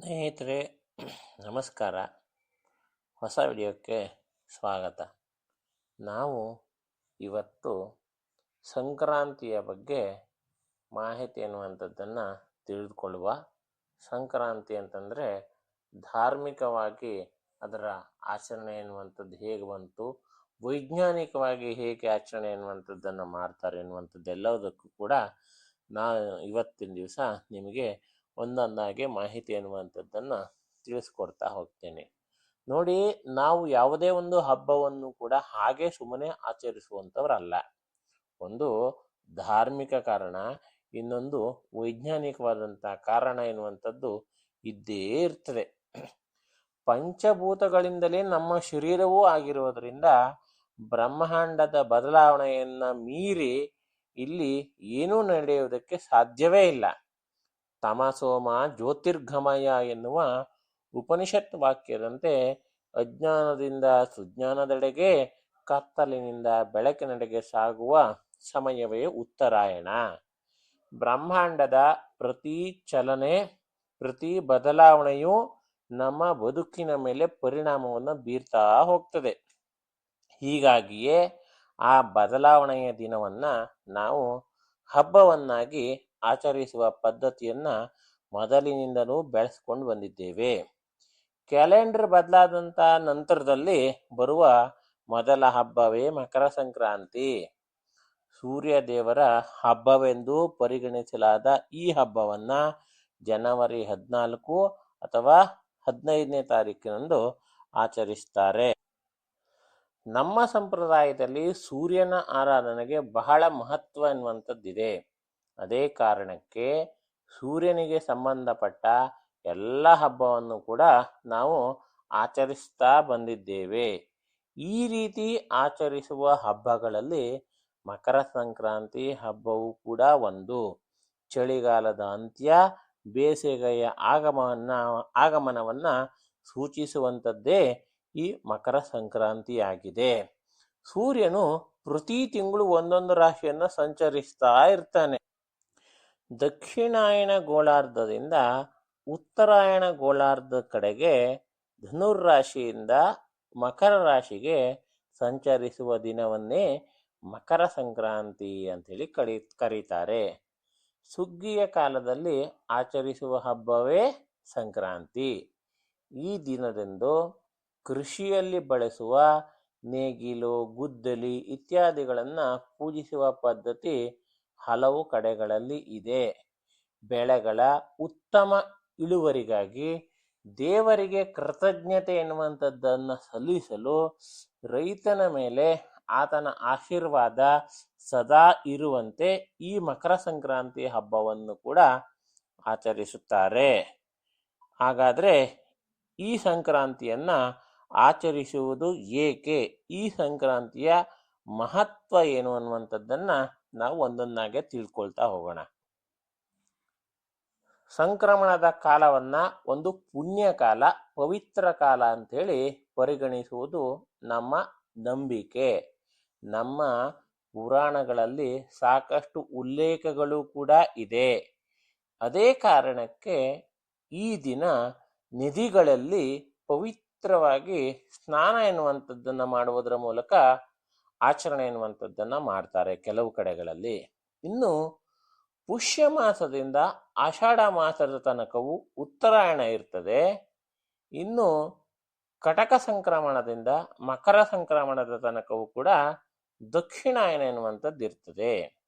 ಸ್ನೇಹಿತರೆ, ನಮಸ್ಕಾರ. ಹೊಸ ವಿಡಿಯೋಕ್ಕೆ ಸ್ವಾಗತ. ನಾವು ಇವತ್ತು ಸಂಕ್ರಾಂತಿಯ ಬಗ್ಗೆ ಮಾಹಿತಿ ಎನ್ನುವಂಥದ್ದನ್ನು ತಿಳಿದುಕೊಳ್ಳುವ. ಸಂಕ್ರಾಂತಿ ಅಂತಂದರೆ ಧಾರ್ಮಿಕವಾಗಿ ಅದರ ಆಚರಣೆ ಎನ್ನುವಂಥದ್ದು ಹೇಗೆ ಬಂತು, ವೈಜ್ಞಾನಿಕವಾಗಿ ಹೇಗೆ ಆಚರಣೆ ಎನ್ನುವಂಥದ್ದನ್ನು ಮಾಡ್ತಾರೆ ಎನ್ನುವಂಥದ್ದೆಲ್ಲದಕ್ಕೂ ಕೂಡ ನಾ ಇವತ್ತಿನ ದಿವಸ ನಿಮಗೆ ಒಂದೊಂದಾಗಿ ಮಾಹಿತಿ ಎನ್ನುವಂಥದ್ದನ್ನು ತಿಳಿಸ್ಕೊಡ್ತಾ ಹೋಗ್ತೇನೆ. ನೋಡಿ, ನಾವು ಯಾವುದೇ ಒಂದು ಹಬ್ಬವನ್ನು ಕೂಡ ಹಾಗೆ ಸುಮ್ಮನೆ ಆಚರಿಸುವಂಥವ್ರಲ್ಲ. ಒಂದು ಧಾರ್ಮಿಕ ಕಾರಣ, ಇನ್ನೊಂದು ವೈಜ್ಞಾನಿಕವಾದಂಥ ಕಾರಣ ಎನ್ನುವಂಥದ್ದು ಇದ್ದೇ ಇರ್ತದೆ. ಪಂಚಭೂತಗಳಿಂದಲೇ ನಮ್ಮ ಶರೀರವೂ ಆಗಿರುವುದರಿಂದ ಬ್ರಹ್ಮಾಂಡದ ಬದಲಾವಣೆಯನ್ನ ಮೀರಿ ಇಲ್ಲಿ ಏನೂ ನಡೆಯುವುದಕ್ಕೆ ಸಾಧ್ಯವೇ ಇಲ್ಲ. ತಮಸೋಮ ಜ್ಯೋತಿರ್ಘಮಯ ಎನ್ನುವ ಉಪನಿಷತ್ ವಾಕ್ಯದಂತೆ ಅಜ್ಞಾನದಿಂದ ಸುಜ್ಞಾನದೆಡೆಗೆ ಕತ್ತಲಿನಿಂದ ಬೆಳಕಿನೆಡೆಗೆ ಸಾಗುವ ಸಮಯವೇ ಉತ್ತರಾಯಣ. ಬ್ರಹ್ಮಾಂಡದ ಪ್ರತಿ ಚಲನೆ, ಪ್ರತಿ ಬದಲಾವಣೆಯು ನಮ್ಮ ಬದುಕಿನ ಮೇಲೆ ಪರಿಣಾಮವನ್ನು ಬೀರ್ತಾ ಹೋಗ್ತದೆ. ಹೀಗಾಗಿಯೇ ಆ ಬದಲಾವಣೆಯ ದಿನವನ್ನ ನಾವು ಹಬ್ಬವನ್ನಾಗಿ ಆಚರಿಸುವ ಪದ್ಧತಿಯನ್ನ ಮೊದಲಿನಿಂದಲೂ ಬೆಳೆಸ್ಕೊಂಡು ಬಂದಿದ್ದೇವೆ. ಕ್ಯಾಲೆಂಡರ್ ಬದಲಾದಂಥ ನಂತರದಲ್ಲಿ ಬರುವ ಮೊದಲ ಹಬ್ಬವೇ ಮಕರ ಸಂಕ್ರಾಂತಿ. ಸೂರ್ಯ ದೇವರ ಹಬ್ಬವೆಂದು ಪರಿಗಣಿಸಲಾದ ಈ ಹಬ್ಬವನ್ನ ಜನವರಿ ಹದಿನಾಲ್ಕು ಅಥವಾ ಹದಿನೈದನೇ ತಾರೀಕಿನಂದು ಆಚರಿಸ್ತಾರೆ. ನಮ್ಮ ಸಂಪ್ರದಾಯದಲ್ಲಿ ಸೂರ್ಯನ ಆರಾಧನೆಗೆ ಬಹಳ ಮಹತ್ವ ಎನ್ನುವಂಥದ್ದಿದೆ. ಅದೇ ಕಾರಣಕ್ಕೆ ಸೂರ್ಯನಿಗೆ ಸಂಬಂಧಪಟ್ಟ ಎಲ್ಲ ಹಬ್ಬವನ್ನು ಕೂಡ ನಾವು ಆಚರಿಸ್ತಾ ಬಂದಿದ್ದೇವೆ. ಈ ರೀತಿ ಆಚರಿಸುವ ಹಬ್ಬಗಳಲ್ಲಿ ಮಕರ ಸಂಕ್ರಾಂತಿ ಹಬ್ಬವೂ ಕೂಡ ಒಂದು. ಚಳಿಗಾಲದ ಅಂತ್ಯ, ಬೇಸಿಗೆಯ ಆಗಮನ ಆಗಮನವನ್ನ ಸೂಚಿಸುವಂಥದ್ದೇ ಈ ಮಕರ ಸಂಕ್ರಾಂತಿಯಾಗಿದೆ ಸೂರ್ಯನು ಪ್ರತಿ ತಿಂಗಳು ಒಂದೊಂದು ರಾಶಿಯನ್ನು ಸಂಚರಿಸ್ತಾ ಇರ್ತಾನೆ. ದಕ್ಷಿಣಾಯಣ ಗೋಳಾರ್ಧದಿಂದ ಉತ್ತರಾಯಣ ಗೋಳಾರ್ಧ ಕಡೆಗೆ ಧನುರ್ರಾಶಿಯಿಂದ ಮಕರ ರಾಶಿಗೆ ಸಂಚರಿಸುವ ದಿನವನ್ನೇ ಮಕರ ಸಂಕ್ರಾಂತಿ ಅಂಥೇಳಿ ಕರಿ ಕರೀತಾರೆ. ಸುಗ್ಗಿಯ ಕಾಲದಲ್ಲಿ ಆಚರಿಸುವ ಹಬ್ಬವೇ ಸಂಕ್ರಾಂತಿ. ಈ ದಿನದಂದು ಕೃಷಿಯಲ್ಲಿ ಬಳಸುವ ನೇಗಿಲು, ಗುದ್ದಲಿ ಇತ್ಯಾದಿಗಳನ್ನು ಪೂಜಿಸುವ ಪದ್ಧತಿ ಹಲವು ಕಡೆಗಳಲ್ಲಿ ಇದೆ. ಬೆಳೆಗಳ ಉತ್ತಮ ಇಳುವರಿಗಾಗಿ ದೇವರಿಗೆ ಕೃತಜ್ಞತೆ ಎನ್ನುವಂಥದ್ದನ್ನು ಸಲ್ಲಿಸಲು ರೈತನ ಮೇಲೆ ಆತನ ಆಶೀರ್ವಾದ ಸದಾ ಇರುವಂತೆ ಈ ಮಕರ ಸಂಕ್ರಾಂತಿ ಹಬ್ಬವನ್ನು ಕೂಡ ಆಚರಿಸುತ್ತಾರೆ. ಹಾಗಾದ್ರೆ ಈ ಸಂಕ್ರಾಂತಿಯನ್ನ ಆಚರಿಸುವುದು ಏಕೆ? ಈ ಸಂಕ್ರಾಂತಿಯ ಮಹತ್ವ ಏನು ಅನ್ನುವಂಥದ್ದನ್ನ ನಾವು ಒಂದೊಂದಾಗೆ ತಿಳ್ಕೊಳ್ತಾ ಹೋಗೋಣ. ಸಂಕ್ರಮಣದ ಕಾಲವನ್ನ ಒಂದು ಪುಣ್ಯ ಕಾಲ, ಪವಿತ್ರ ಕಾಲ ಅಂತೇಳಿ ಪರಿಗಣಿಸುವುದು ನಮ್ಮ ನಂಬಿಕೆ. ನಮ್ಮ ಪುರಾಣಗಳಲ್ಲಿ ಸಾಕಷ್ಟು ಉಲ್ಲೇಖಗಳು ಕೂಡ ಇದೆ. ಅದೇ ಕಾರಣಕ್ಕೆ ಈ ದಿನ ನದಿಗಳಲ್ಲಿ ಪವಿತ್ರವಾಗಿ ಸ್ನಾನ ಎನ್ನುವಂಥದ್ದನ್ನು ಮಾಡುವುದರ ಮೂಲಕ ಆಚರಣೆ ಎನ್ನುವಂಥದ್ದನ್ನು ಮಾಡ್ತಾರೆ ಕೆಲವು ಕಡೆಗಳಲ್ಲಿ. ಇನ್ನು ಪುಷ್ಯ ಮಾಸದಿಂದ ಆಷಾಢ ಮಾಸದ ತನಕವು ಉತ್ತರಾಯಣ ಇರ್ತದೆ. ಇನ್ನು ಕಟಕ ಸಂಕ್ರಮಣದಿಂದ ಮಕರ ಸಂಕ್ರಮಣದ ತನಕವೂ ಕೂಡ ದಕ್ಷಿಣಾಯನ ಎನ್ನುವಂಥದ್ದು ಇರ್ತದೆ.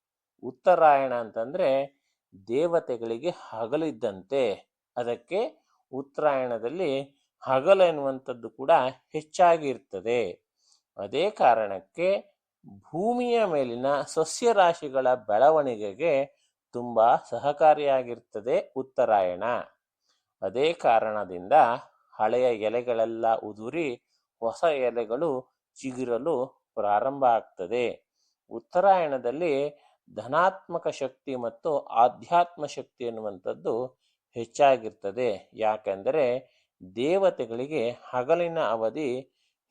ಉತ್ತರಾಯಣ ಅಂತಂದ್ರೆ ದೇವತೆಗಳಿಗೆ ಹಗಲಿದ್ದಂತೆ. ಅದಕ್ಕೆ ಉತ್ತರಾಯಣದಲ್ಲಿ ಹಗಲು ಎನ್ನುವಂಥದ್ದು ಕೂಡ ಹೆಚ್ಚಾಗಿ ಇರ್ತದೆ. ಅದೇ ಕಾರಣಕ್ಕೆ ಭೂಮಿಯ ಮೇಲಿನ ಸಸ್ಯರಾಶಿಗಳ ಬೆಳವಣಿಗೆಗೆ ತುಂಬ ಸಹಕಾರಿಯಾಗಿರ್ತದೆ ಉತ್ತರಾಯಣ. ಅದೇ ಕಾರಣದಿಂದ ಹಳೆಯ ಎಲೆಗಳೆಲ್ಲ ಉದುರಿ ಹೊಸ ಎಲೆಗಳು ಚಿಗುರಲು ಪ್ರಾರಂಭ ಆಗ್ತದೆ. ಉತ್ತರಾಯಣದಲ್ಲಿ ಧನಾತ್ಮಕ ಶಕ್ತಿ ಮತ್ತು ಆಧ್ಯಾತ್ಮ ಶಕ್ತಿ ಎನ್ನುವಂಥದ್ದು ಹೆಚ್ಚಾಗಿರ್ತದೆ. ಯಾಕೆಂದರೆ ದೇವತೆಗಳಿಗೆ ಹಗಲಿನ ಅವಧಿ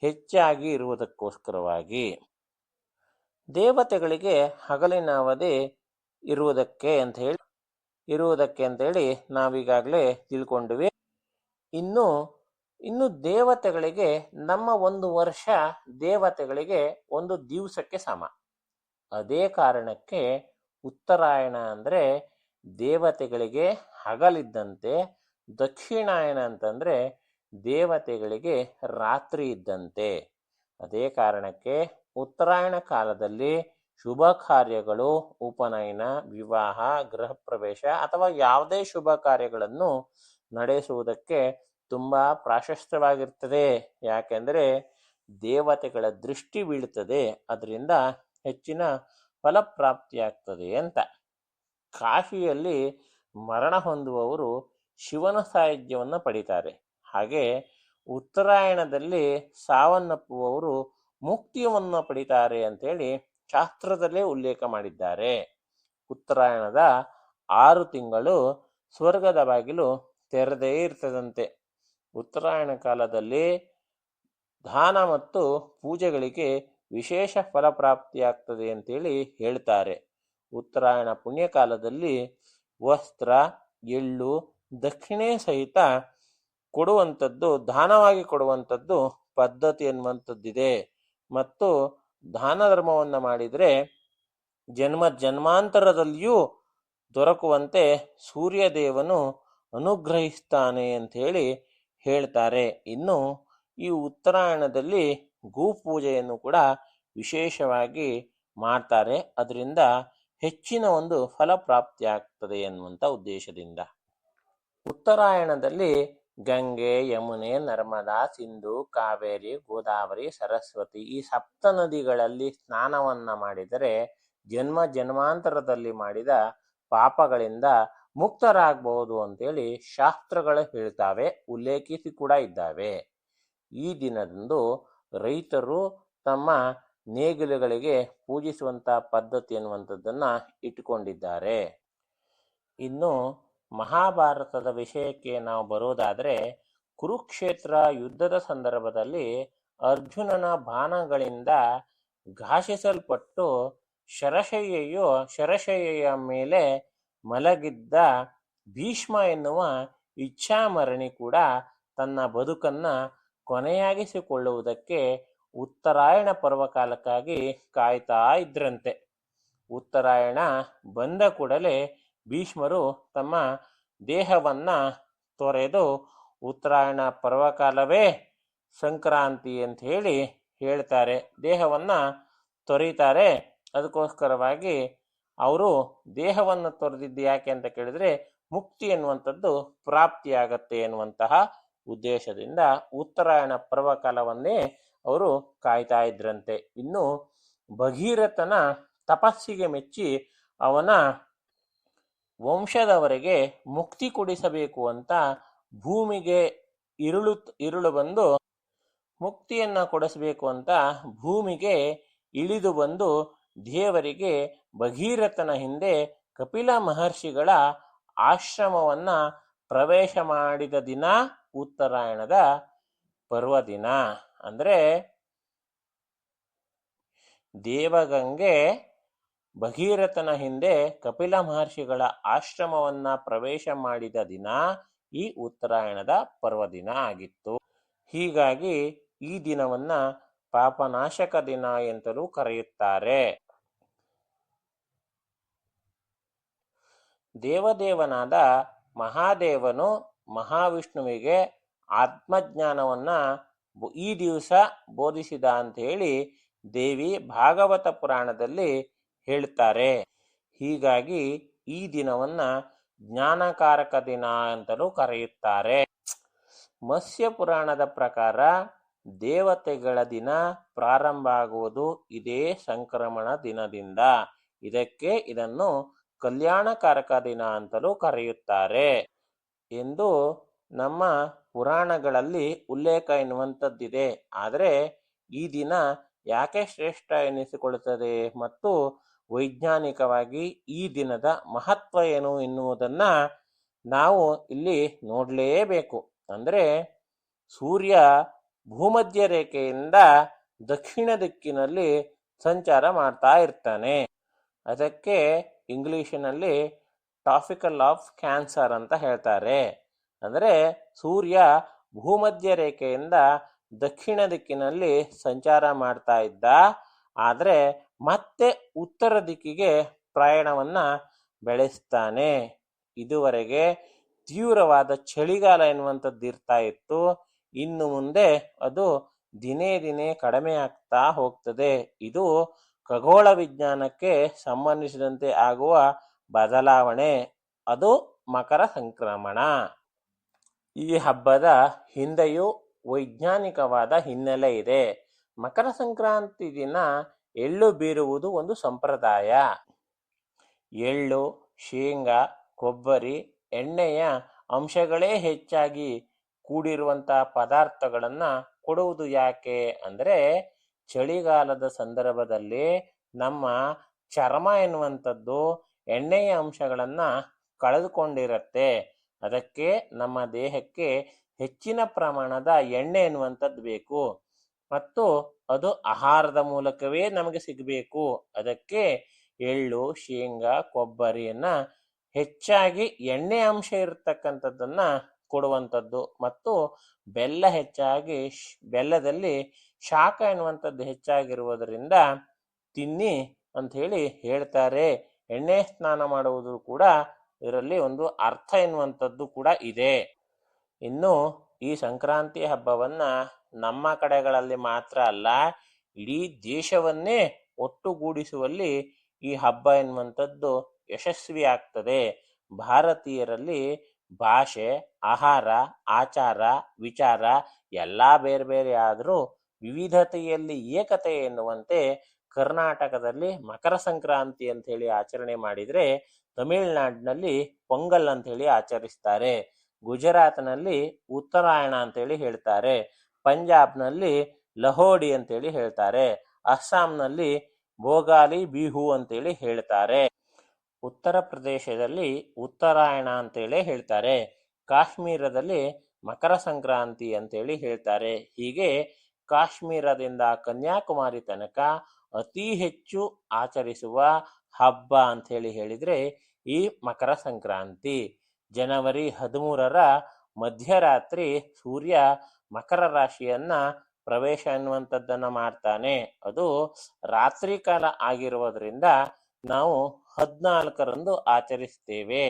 ಹೆಚ್ಚಾಗಿ ಇರುವುದಕ್ಕೋಸ್ಕರವಾಗಿ. ದೇವತೆಗಳಿಗೆ ಹಗಲಿನ ಅವಧಿ ಇರುವುದಕ್ಕೆ ಅಂತ ಹೇಳಿ, ಇರುವುದಕ್ಕೆ ಅಂತೇಳಿ ನಾವೀಗಾಗಲೇ ತಿಳ್ಕೊಂಡ್ವಿ. ಇನ್ನು ಇನ್ನು ದೇವತೆಗಳಿಗೆ ನಮ್ಮ ಒಂದು ವರ್ಷ ದೇವತೆಗಳಿಗೆ ಒಂದು ದಿವಸಕ್ಕೆ ಸಮ. ಅದೇ ಕಾರಣಕ್ಕೆ ಉತ್ತರಾಯಣ ಅಂದರೆ ದೇವತೆಗಳಿಗೆ ಹಗಲಿದ್ದಂತೆ ದಕ್ಷಿಣಾಯನ ಅಂತಂದರೆ ದೇವತೆಗಳಿಗೆ ರಾತ್ರಿ ಇದ್ದಂತೆ. ಅದೇ ಕಾರಣಕ್ಕೆ ಉತ್ತರಾಯಣ ಕಾಲದಲ್ಲಿ ಶುಭ ಕಾರ್ಯಗಳು, ಉಪನಯನ, ವಿವಾಹ, ಗೃಹ ಪ್ರವೇಶ ಅಥವಾ ಯಾವುದೇ ಶುಭ ಕಾರ್ಯಗಳನ್ನು ನಡೆಸುವುದಕ್ಕೆ ತುಂಬ ಪ್ರಾಶಸ್ತ್ಯವಾಗಿರ್ತದೆ. ಯಾಕೆಂದರೆ ದೇವತೆಗಳ ದೃಷ್ಟಿ ಬೀಳುತ್ತದೆ, ಅದರಿಂದ ಹೆಚ್ಚಿನ ಫಲಪ್ರಾಪ್ತಿಯಾಗ್ತದೆ ಅಂತ. ಕಾಶಿಯಲ್ಲಿ ಮರಣ ಹೊಂದುವವರು ಶಿವನ ಸಾಹಿತ್ಯವನ್ನು ಪಡಿತಾರೆ. ಹಾಗೆ ಉತ್ತರಾಯಣದಲ್ಲಿ ಸಾವನ್ನಪ್ಪುವವರು ಮುಕ್ತಿಯನ್ನು ಪಡಿತಾರೆ ಅಂತೇಳಿ ಶಾಸ್ತ್ರದಲ್ಲೇ ಉಲ್ಲೇಖ ಮಾಡಿದ್ದಾರೆ. ಉತ್ತರಾಯಣದ ಆರು ತಿಂಗಳು ಸ್ವರ್ಗದ ಬಾಗಿಲು ತೆರೆದೇ ಇರ್ತದಂತೆ. ಉತ್ತರಾಯಣ ಕಾಲದಲ್ಲಿ ದಾನ ಮತ್ತು ಪೂಜೆಗಳಿಗೆ ವಿಶೇಷ ಫಲಪ್ರಾಪ್ತಿಯಾಗ್ತದೆ ಅಂತೇಳಿ ಹೇಳ್ತಾರೆ. ಉತ್ತರಾಯಣ ಪುಣ್ಯಕಾಲದಲ್ಲಿ ವಸ್ತ್ರ, ಎಳ್ಳು, ದಕ್ಷಿಣೆ ಸಹಿತ ಕೊಡುವಂಥದ್ದು, ದಾನವಾಗಿ ಕೊಡುವಂಥದ್ದು ಪದ್ಧತಿ ಎನ್ನುವಂಥದ್ದಿದೆ. ಮತ್ತು ದಾನ ಧರ್ಮವನ್ನು ಮಾಡಿದರೆ ಜನ್ಮ ಜನ್ಮಾಂತರದಲ್ಲಿಯೂ ದೊರಕುವಂತೆ ಸೂರ್ಯದೇವನು ಅನುಗ್ರಹಿಸ್ತಾನೆ ಅಂತ ಹೇಳಿ ಹೇಳ್ತಾರೆ. ಇನ್ನು ಈ ಉತ್ತರಾಯಣದಲ್ಲಿ ಗೋಪೂಜೆಯನ್ನು ಕೂಡ ವಿಶೇಷವಾಗಿ ಮಾಡ್ತಾರೆ. ಅದರಿಂದ ಹೆಚ್ಚಿನ ಒಂದು ಫಲಪ್ರಾಪ್ತಿ ಆಗ್ತದೆ ಎನ್ನುವಂಥ ಉದ್ದೇಶದಿಂದ. ಉತ್ತರಾಯಣದಲ್ಲಿ ಗಂಗೆ, ಯಮುನೆ, ನರ್ಮದಾ, ಸಿಂಧು, ಕಾವೇರಿ, ಗೋದಾವರಿ, ಸರಸ್ವತಿ ಈ ಸಪ್ತ ನದಿಗಳಲ್ಲಿ ಸ್ನಾನವನ್ನ ಮಾಡಿದರೆ ಜನ್ಮ ಜನ್ಮಾಂತರದಲ್ಲಿ ಮಾಡಿದ ಪಾಪಗಳಿಂದ ಮುಕ್ತರಾಗಬಹುದು ಅಂತೇಳಿ ಶಾಸ್ತ್ರಗಳು ಹೇಳ್ತಾವೆ, ಉಲ್ಲೇಖಿಸಿ ಕೂಡ ಇದ್ದಾವೆ. ಈ ದಿನದಂದು ರೈತರು ತಮ್ಮ ನೇಗಿಲುಗಳಿಗೆ ಪೂಜಿಸುವಂತ ಪದ್ಧತಿ ಅನ್ನುವಂಥದ್ದನ್ನ ಇಟ್ಟುಕೊಂಡಿದ್ದಾರೆ. ಇನ್ನು ಮಹಾಭಾರತದ ವಿಷಯಕ್ಕೆ ನಾವು ಬರೋದಾದರೆ ಕುರುಕ್ಷೇತ್ರ ಯುದ್ಧದ ಸಂದರ್ಭದಲ್ಲಿ ಅರ್ಜುನನ ಬಾಣಗಳಿಂದ ಘಾಷಿಸಲ್ಪಟ್ಟು ಶರಶಯ್ಯೆಯು ಶರಶಯ್ಯೆಯ ಮೇಲೆ ಮಲಗಿದ್ದ ಭೀಷ್ಮ ಎನ್ನುವ ಇಚ್ಛಾಮರಣಿ ಕೂಡ ತನ್ನ ಬದುಕನ್ನ ಕೊನೆಯಾಗಿಸಿಕೊಳ್ಳುವುದಕ್ಕೆ ಉತ್ತರಾಯಣ ಪರ್ವಕಾಲಕ್ಕಾಗಿ ಕಾಯ್ತಾ ಇದ್ರಂತೆ. ಉತ್ತರಾಯಣ ಬಂದ ಕೂಡಲೇ ಭೀಷ್ಮರು ತಮ್ಮ ದೇಹವನ್ನ ತೊರೆದು, ಉತ್ತರಾಯಣ ಪರ್ವಕಾಲವೇ ಸಂಕ್ರಾಂತಿ ಅಂತ ಹೇಳಿ ಹೇಳ್ತಾರೆ. ದೇಹವನ್ನ ತೊರೀತಾರೆ. ಅದಕ್ಕೋಸ್ಕರವಾಗಿ ಅವರು, ದೇಹವನ್ನು ತೊರೆದಿದ್ದು ಯಾಕೆ ಅಂತ ಕೇಳಿದ್ರೆ, ಮುಕ್ತಿ ಎನ್ನುವಂಥದ್ದು ಪ್ರಾಪ್ತಿಯಾಗತ್ತೆ ಎನ್ನುವಂತಹ ಉದ್ದೇಶದಿಂದ ಉತ್ತರಾಯಣ ಪರ್ವಕಾಲವನ್ನೇ ಅವರು ಕಾಯ್ತಾ ಇದ್ರಂತೆ. ಇನ್ನು ಭಗೀರಥನ ತಪಸ್ಸಿಗೆ ಮೆಚ್ಚಿ ಅವನ ವಂಶದವರೆಗೆ ಮುಕ್ತಿ ಕೊಡಿಸಬೇಕು ಅಂತ ಭೂಮಿಗೆ ಇರುಳು ಇರುಳು ಬಂದು ಮುಕ್ತಿಯನ್ನ ಕೊಡಿಸಬೇಕು ಅಂತ ಭೂಮಿಗೆ ಇಳಿದು ಬಂದು ದೇವರಿಗೆ ಭಗೀರಥನ ಹಿಂದೆ ಕಪಿಲ ಮಹರ್ಷಿಗಳ ಆಶ್ರಮವನ್ನ ಪ್ರವೇಶ ಮಾಡಿದ ದಿನ ಉತ್ತರಾಯಣದ ಪರ್ವದಿನ. ಅಂದ್ರೆ ದೇವಗಂಗೆ ಭಗೀರಥನ ಹಿಂದೆ ಕಪಿಲ ಮಹರ್ಷಿಗಳ ಆಶ್ರಮವನ್ನ ಪ್ರವೇಶ ಮಾಡಿದ ದಿನ ಈ ಉತ್ತರಾಯಣದ ಪರ್ವದಿನ ಆಗಿತ್ತು. ಹೀಗಾಗಿ ಈ ದಿನವನ್ನ ಪಾಪನಾಶಕ ದಿನ ಎಂತಲೂ ಕರೆಯುತ್ತಾರೆ. ದೇವದೇವನಾದ ಮಹಾದೇವನು ಮಹಾವಿಷ್ಣುವಿಗೆ ಆತ್ಮಜ್ಞಾನವನ್ನ ಈ ದಿವಸ ಬೋಧಿಸಿದ ಅಂತ ಹೇಳಿ ದೇವಿ ಭಾಗವತ ಪುರಾಣದಲ್ಲಿ ಹೇಳ್ತಾರೆ. ಹೀಗಾಗಿ ಈ ದಿನವನ್ನ ಜ್ಞಾನಕಾರಕ ದಿನ ಅಂತಲೂ ಕರೆಯುತ್ತಾರೆ. ಮತ್ಸ್ಯ ಪುರಾಣದ ಪ್ರಕಾರ ದೇವತೆಗಳ ದಿನ ಪ್ರಾರಂಭ ಆಗುವುದು ಇದೇ ಸಂಕ್ರಮಣ ದಿನದಿಂದ. ಇದಕ್ಕೆ ಇದನ್ನು ಕಲ್ಯಾಣಕಾರಕ ದಿನ ಅಂತಲೂ ಕರೆಯುತ್ತಾರೆ. ಎಂದು ನಮ್ಮ ಪುರಾಣಗಳಲ್ಲಿ ಉಲ್ಲೇಖ ಎನ್ನುವಂಥದ್ದಿದೆ. ಆದರೆ ಈ ದಿನ ಯಾಕೆ ಶ್ರೇಷ್ಠ ಎನಿಸಿಕೊಳ್ಳುತ್ತದೆ ಮತ್ತು ವೈಜ್ಞಾನಿಕವಾಗಿ ಈ ದಿನದ ಮಹತ್ವ ಏನು ಎನ್ನುವುದನ್ನು ನಾವು ಇಲ್ಲಿ ನೋಡಲೇಬೇಕು. ಅಂದರೆ ಸೂರ್ಯ ಭೂಮಧ್ಯ ರೇಖೆಯಿಂದ ದಕ್ಷಿಣ ದಿಕ್ಕಿನಲ್ಲಿ ಸಂಚಾರ ಮಾಡ್ತಾ ಇರ್ತಾನೆ. ಅದಕ್ಕೆ ಇಂಗ್ಲೀಷಿನಲ್ಲಿ ಟಾಪಿಕಲ್ ಆಫ್ ಕ್ಯಾನ್ಸರ್ ಅಂತ ಹೇಳ್ತಾರೆ. ಅಂದರೆ ಸೂರ್ಯ ಭೂಮಧ್ಯ ರೇಖೆಯಿಂದ ದಕ್ಷಿಣ ದಿಕ್ಕಿನಲ್ಲಿ ಸಂಚಾರ ಮಾಡ್ತಾ ಇದ್ದ. ಆದರೆ ಮತ್ತೆ ಉತ್ತರ ದಿಕ್ಕಿಗೆ ಪ್ರಯಾಣವನ್ನ ಬೆಳೆಸ್ತಾನೆ. ಇದುವರೆಗೆ ತೀವ್ರವಾದ ಚಳಿಗಾಲ ಎನ್ನುವಂಥದ್ದು ಇರ್ತಾ ಇತ್ತು. ಇನ್ನು ಮುಂದೆ ಅದು ದಿನೇ ದಿನೇ ಕಡಿಮೆ ಆಗ್ತಾ ಹೋಗ್ತದೆ. ಇದು ಖಗೋಳ ವಿಜ್ಞಾನಕ್ಕೆ ಸಂಬಂಧಿಸಿದಂತೆ ಆಗುವ ಬದಲಾವಣೆ. ಅದು ಮಕರ ಸಂಕ್ರಮಣ. ಈ ಹಬ್ಬದ ಹಿಂದೆಯೂ ವೈಜ್ಞಾನಿಕವಾದ ಹಿನ್ನೆಲೆ ಇದೆ. ಮಕರ ಸಂಕ್ರಾಂತಿ ದಿನ ಎಳ್ಳು ಬೀರುವುದು ಒಂದು ಸಂಪ್ರದಾಯ. ಎಳ್ಳು, ಶೇಂಗಾ, ಕೊಬ್ಬರಿ, ಎಣ್ಣೆಯ ಅಂಶಗಳೇ ಹೆಚ್ಚಾಗಿ ಕೂಡಿರುವಂತಹ ಪದಾರ್ಥಗಳನ್ನು ಕೊಡುವುದು ಯಾಕೆ ಅಂದರೆ ಚಳಿಗಾಲದ ಸಂದರ್ಭದಲ್ಲಿ ನಮ್ಮ ಚರ್ಮ ಎನ್ನುವಂಥದ್ದು ಎಣ್ಣೆಯ ಅಂಶಗಳನ್ನು ಕಳೆದುಕೊಂಡಿರತ್ತೆ. ಅದಕ್ಕೆ ನಮ್ಮ ದೇಹಕ್ಕೆ ಹೆಚ್ಚಿನ ಪ್ರಮಾಣದ ಎಣ್ಣೆ ಎನ್ನುವಂಥದ್ದು ಬೇಕು. ಮತ್ತು ಅದು ಆಹಾರದ ಮೂಲಕವೇ ನಮಗೆ ಸಿಗಬೇಕು. ಅದಕ್ಕೆ ಎಳ್ಳು, ಶೇಂಗಾ, ಕೊಬ್ಬರಿಯನ್ನ ಹೆಚ್ಚಾಗಿ ಎಣ್ಣೆ ಅಂಶ ಇರತಕ್ಕಂಥದ್ದನ್ನ ಕೊಡುವಂಥದ್ದು. ಮತ್ತು ಬೆಲ್ಲ ಹೆಚ್ಚಾಗಿ ಬೆಲ್ಲದಲ್ಲಿ ಶಾಖ ಎನ್ನುವಂಥದ್ದು ಹೆಚ್ಚಾಗಿರುವುದರಿಂದ ತಿನ್ನಿ ಅಂತ ಹೇಳಿ ಹೇಳ್ತಾರೆ. ಎಣ್ಣೆ ಸ್ನಾನ ಮಾಡುವುದು ಕೂಡ ಇದರಲ್ಲಿ ಒಂದು ಅರ್ಥ ಎನ್ನುವಂಥದ್ದು ಕೂಡ ಇದೆ. ಇನ್ನು ಈ ಸಂಕ್ರಾಂತಿ ಹಬ್ಬವನ್ನ ನಮ್ಮ ಕಡೆಗಳಲ್ಲಿ ಮಾತ್ರ ಅಲ್ಲ, ಇಡೀ ದೇಶವನ್ನೇ ಒಟ್ಟುಗೂಡಿಸುವಲ್ಲಿ ಈ ಹಬ್ಬ ಎನ್ನುವಂಥದ್ದು ಯಶಸ್ವಿ ಆಗ್ತದೆ. ಭಾರತೀಯರಲ್ಲಿ ಭಾಷೆ, ಆಹಾರ, ಆಚಾರ, ವಿಚಾರ ಎಲ್ಲ ಬೇರೆ ಬೇರೆ ಆದರೂ ವಿವಿಧತೆಯಲ್ಲಿ ಏಕತೆ ಎನ್ನುವಂತೆ ಕರ್ನಾಟಕದಲ್ಲಿ ಮಕರ ಸಂಕ್ರಾಂತಿ ಅಂತ ಹೇಳಿ ಆಚರಣೆ ಮಾಡಿದರೆ ತಮಿಳುನಾಡಿನಲ್ಲಿ ಪೊಂಗಲ್ ಅಂತ ಹೇಳಿ ಆಚರಿಸ್ತಾರೆ. ಗುಜರಾತ್ನಲ್ಲಿ ಉತ್ತರಾಯಣ ಅಂತೇಳಿ ಹೇಳ್ತಾರೆ. ಪಂಜಾಬ್ನಲ್ಲಿ ಲಹೋಡಿ ಅಂತೇಳಿ ಹೇಳ್ತಾರೆ. ಅಸ್ಸಾಂನಲ್ಲಿ ಭೋಗಾಲಿ ಬಿಹು ಅಂತೇಳಿ ಹೇಳ್ತಾರೆ. ಉತ್ತರ ಪ್ರದೇಶದಲ್ಲಿ ಉತ್ತರಾಯಣ ಅಂತೇಳಿ ಹೇಳ್ತಾರೆ. ಕಾಶ್ಮೀರದಲ್ಲಿ ಮಕರ ಸಂಕ್ರಾಂತಿ ಅಂತೇಳಿ ಹೇಳ್ತಾರೆ. ಹೀಗೆ ಕಾಶ್ಮೀರದಿಂದ ಕನ್ಯಾಕುಮಾರಿ ತನಕ ಅತಿ ಹೆಚ್ಚು ಆಚರಿಸುವ ಹಬ್ಬ ಅಂತ ಹೇಳಿ ಹೇಳಿದ್ರೆ ಈ ಮಕರ ಸಂಕ್ರಾಂತಿ. ಜನವರಿ ಹದಿಮೂರರ ಮಧ್ಯರಾತ್ರಿ ಸೂರ್ಯ ಮಕರ ರಾಶಿಯನ್ನ ಪ್ರವೇಶ ಎನ್ನುವಂಥದ್ದನ್ನ ಮಾಡ್ತಾನೆ. ಅದು ರಾತ್ರಿ ಕಾಲ ಆಗಿರುವುದರಿಂದ ನಾವು ಹದಿನಾಲ್ಕರಂದು ಆಚರಿಸ್ತೇವೆ.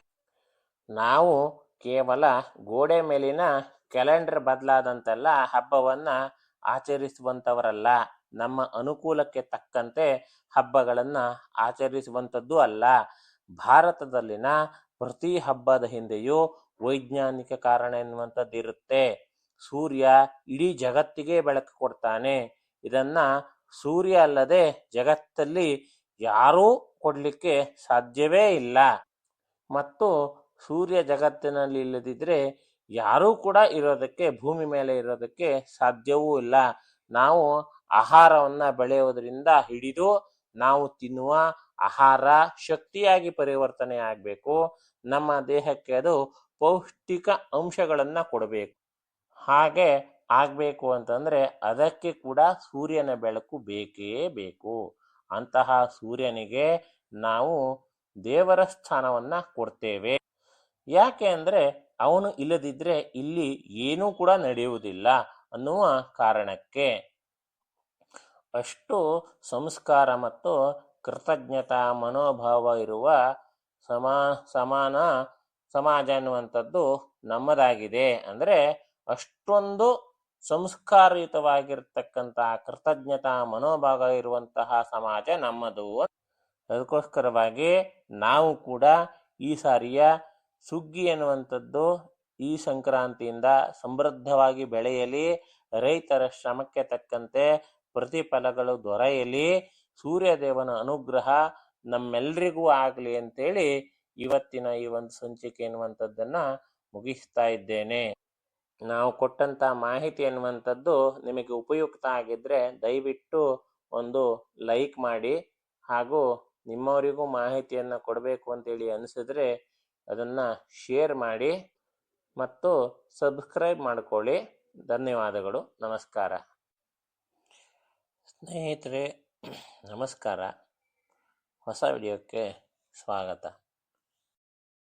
ನಾವು ಕೇವಲ ಗೋಡೆ ಮೇಲಿನ ಕ್ಯಾಲೆಂಡರ್ ಬದಲಾದಂತೆಲ್ಲ ಹಬ್ಬವನ್ನ ಆಚರಿಸುವಂಥವರಲ್ಲ. ನಮ್ಮ ಅನುಕೂಲಕ್ಕೆ ತಕ್ಕಂತೆ ಹಬ್ಬಗಳನ್ನ ಆಚರಿಸುವಂಥದ್ದು ಅಲ್ಲ. ಭಾರತದಲ್ಲಿನ ಪ್ರತಿ ಹಬ್ಬದ ಹಿಂದೆಯೂ ವೈಜ್ಞಾನಿಕ ಕಾರಣ ಎನ್ನುವಂಥದ್ದು ಇರುತ್ತೆ ಸೂರ್ಯ ಇಡೀ ಜಗತ್ತಿಗೆ ಬೆಳಕು ಕೊಡ್ತಾನೆ. ಇದನ್ನ ಸೂರ್ಯ ಅಲ್ಲದೆ ಜಗತ್ತಲ್ಲಿ ಯಾರೂ ಕೊಡ್ಲಿಕ್ಕೆ ಸಾಧ್ಯವೇ ಇಲ್ಲ. ಮತ್ತು ಸೂರ್ಯ ಜಗತ್ತಿನಲ್ಲಿ ಇಲ್ಲದಿದ್ದರೆ ಯಾರೂ ಕೂಡ ಇರೋದಕ್ಕೆ, ಭೂಮಿ ಮೇಲೆ ಇರೋದಕ್ಕೆ ಸಾಧ್ಯವೂ ಇಲ್ಲ. ನಾವು ಆಹಾರವನ್ನ ಬೆಳೆಯೋದ್ರಿಂದ ಹಿಡಿದು ನಾವು ತಿನ್ನುವ ಆಹಾರ ಶಕ್ತಿಯಾಗಿ ಪರಿವರ್ತನೆ ಆಗಬೇಕು. ನಮ್ಮ ದೇಹಕ್ಕೆ ಅದು ಪೌಷ್ಟಿಕ ಅಂಶಗಳನ್ನು ಕೊಡಬೇಕು. ಹಾಗೆ ಆಗಬೇಕು ಅಂತಂದರೆ ಅದಕ್ಕೆ ಕೂಡ ಸೂರ್ಯನ ಬೆಳಕು ಬೇಕೇ ಬೇಕು. ಅಂತಹ ಸೂರ್ಯನಿಗೆ ನಾವು ದೇವರ ಸ್ಥಾನವನ್ನ ಕೊಡ್ತೇವೆ. ಯಾಕೆ ಅಂದರೆ ಅವನು ಇಲ್ಲದಿದ್ದರೆ ಇಲ್ಲಿ ಏನೂ ಕೂಡ ನಡೆಯುವುದಿಲ್ಲ ಅನ್ನುವ ಕಾರಣಕ್ಕೆ. ಅಷ್ಟು ಸಂಸ್ಕಾರ ಮತ್ತು ಕೃತಜ್ಞತಾ ಮನೋಭಾವ ಇರುವ ಸಮಾ, ಸಮಾನ, ಸಮಾಜ ಅನ್ನುವಂಥದ್ದು ನಮ್ಮದಾಗಿದೆ. ಅಂದರೆ ಅಷ್ಟೊಂದು ಸಂಸ್ಕಾರಯುತವಾಗಿರ್ತಕ್ಕಂತಹ ಕೃತಜ್ಞತಾ ಮನೋಭಾವ ಇರುವಂತಹ ಸಮಾಜ ನಮ್ಮದು ಅದಕ್ಕೋಸ್ಕರವಾಗಿ ನಾವು ಕೂಡ ಈ ಸಾರಿಯ ಸುಗ್ಗಿ ಎನ್ನುವಂಥದ್ದು ಈ ಸಂಕ್ರಾಂತಿಯಿಂದ ಸಮೃದ್ಧವಾಗಿ ಬೆಳೆಯಲಿ, ರೈತರ ಶ್ರಮಕ್ಕೆ ತಕ್ಕಂತೆ ಪ್ರತಿಫಲಗಳು ದೊರೆಯಲಿ, ಸೂರ್ಯದೇವನ ಅನುಗ್ರಹ ನಮ್ಮೆಲ್ಲರಿಗೂ ಆಗಲಿ ಅಂತೇಳಿ ಇವತ್ತಿನ ಈ ಒಂದು ಸಂಚಿಕೆ ಎನ್ನುವಂಥದ್ದನ್ನು ಮುಗಿಸ್ತಾ ಇದ್ದೇನೆ. ನಾವು ಕೊಟ್ಟಂತ ಮಾಹಿತಿ ಎನ್ನುವಂಥದ್ದು ನಿಮಗೆ ಉಪಯುಕ್ತ ಆಗಿದ್ರೆ ದಯವಿಟ್ಟು ಒಂದು ಲೈಕ್ ಮಾಡಿ ಹಾಗೂ ನಿಮ್ಮವರಿಗೂ ಮಾಹಿತಿಯನ್ನು ಕೊಡಬೇಕು ಅಂತೇಳಿ ಅನಿಸಿದ್ರೆ ಅದನ್ನು ಶೇರ್ ಮಾಡಿ ಮತ್ತು ಸಬ್ಸ್ಕ್ರೈಬ್ ಮಾಡಿಕೊಳ್ಳಿ. ಧನ್ಯವಾದಗಳು. ನಮಸ್ಕಾರ. ಸ್ನೇಹಿತರೆ, ನಮಸ್ಕಾರ. ಹೊಸ ವಿಡಿಯೋಕ್ಕೆ ಸ್ವಾಗತ.